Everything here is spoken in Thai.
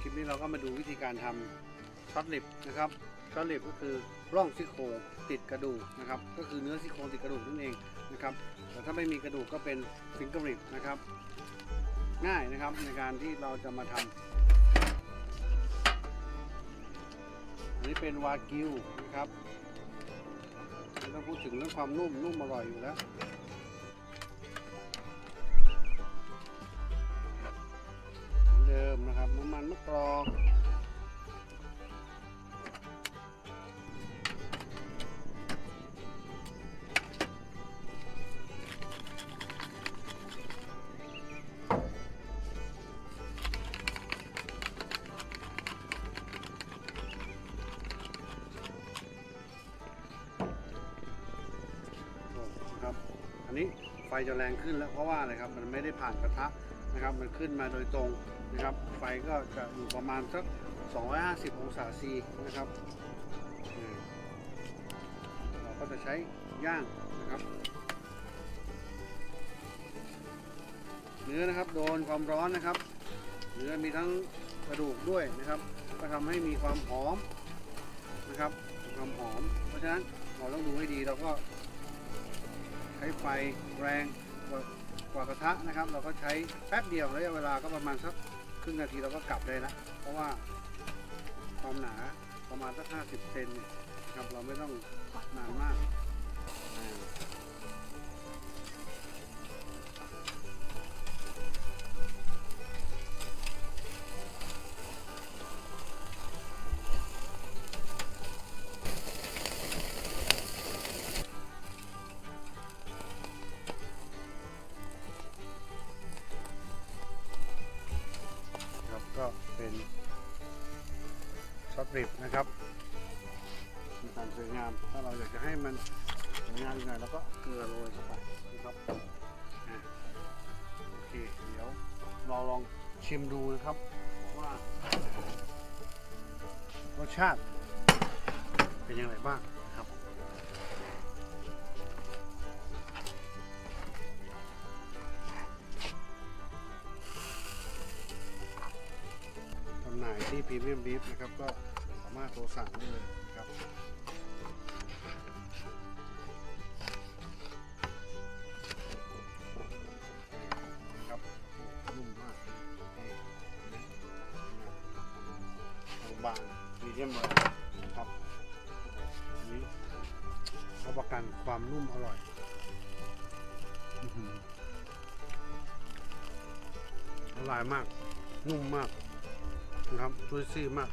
คลิปนี้เราก็มาดูวิธีการทำช็อตลิปนะครับช็อตลิปก็คือร่องซี่โครงติดกระดูกนะครับ ก็คือเนื้อซี่โครงติดกระดูกนั่นเองนะครับ แต่ถ้าไม่มีกระดูกก็เป็นฟิงเกอร์ลิปนะครับ ง่ายนะครับในการที่เราจะมาทำอันนี้เป็นวากิวนะครับ ต้องพูดถึงเรื่องความนุ่มนุ่มอร่อยอยู่แล้ว อันนี้ไฟจะแรงขึ้นแล้วเพราะว่าอะไรครับมันไม่ได้ผ่านกระทะนะครับ มันขึ้นมาโดยตรงนะครับ ไฟก็จะอยู่ประมาณสัก 250 องศาซีนะครับเราก็จะใช้ย่างนะครับ เนื้อนะครับโดนความร้อนนะครับ เนื้อมีทั้งกระดูกด้วยนะครับ ก็ทำให้มีความหอมนะครับ ความหอม เพราะฉะนั้นเราต้องดูให้ดีเราก็ ใช้ไฟแรงกว่ากว่ากระทะนะครับ เราก็ใช้แป๊บเดียวระยะเวลาก็ประมาณสักครึ่งนาทีเราก็กลับได้ละเพราะว่าความหนาประมาณสัก 50 เซนเนี่ยนะครับเราไม่ต้องนานมาก ปลาปริบนะครับมีความสวยงาม ถ้าเราอยากจะให้มันสวยงามอีกหน่อยเราก็เกลือโรยเข้าไปนะครับโอเคเดี๋ยวเราลองชิมดูนะครับว่ารสชาติเป็นยังไงบ้าง ที่พรีเมียมบีฟนะครับก็สามารถโทรสั่งได้เลยนะครับครับนุ่มมากบางมีเดียมแรนะครับอันนี้รับประกันความนุ่มอร่อยอื้อหือละลายมาก นุ่มมาก นะครับช่วยซี่มาก